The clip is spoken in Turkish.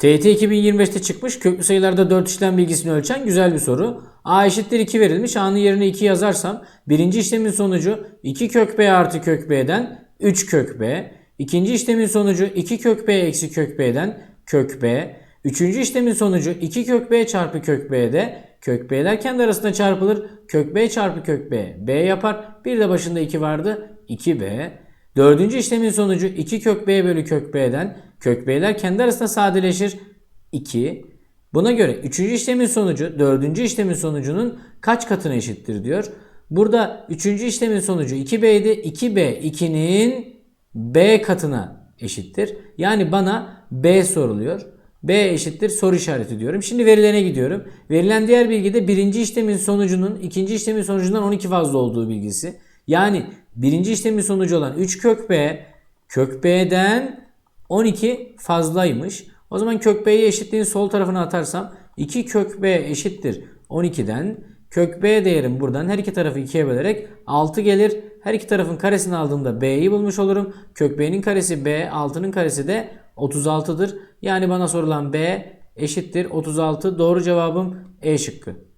TYT 2025'te çıkmış köklü sayılarda 4 işlem bilgisini ölçen güzel bir soru. A eşittir 2 verilmiş. A'nın yerine 2 yazarsam birinci işlemin sonucu 2 kök B artı kök B'den 3 kök B. İkinci işlemin sonucu 2 kök B eksi kök B'den kök B. Üçüncü işlemin sonucu 2 kök B çarpı kök B'de kök B'ler kendi arasında çarpılır. Kök B çarpı kök B B yapar. Bir de başında 2 vardı. 2B. Dördüncü işlemin sonucu 2 kök B bölü kök B'den kök B'ler kendi arasında sadeleşir. 2. Buna göre üçüncü işlemin sonucu dördüncü işlemin sonucunun kaç katına eşittir diyor. Burada üçüncü işlemin sonucu 2B idi. 2B 2'nin B katına eşittir. Yani bana B soruluyor. B eşittir soru işareti diyorum. Şimdi verilerine gidiyorum. Verilen diğer bilgi de birinci işlemin sonucunun ikinci işlemin sonucundan 12 fazla olduğu bilgisi. Yani birinci işlemin sonucu olan 3 kök B kök B'den 12 fazlaymış. O zaman kök B'yi eşitliğin sol tarafına atarsam 2 kök B eşittir 12'den kök B değerim buradan her iki tarafı 2'ye bölerek 6 gelir. Her iki tarafın karesini aldığımda B'yi bulmuş olurum. Kök B'nin karesi B, 6'nın karesi de 36'dır. Yani bana sorulan B eşittir 36. Doğru cevabım E şıkkı.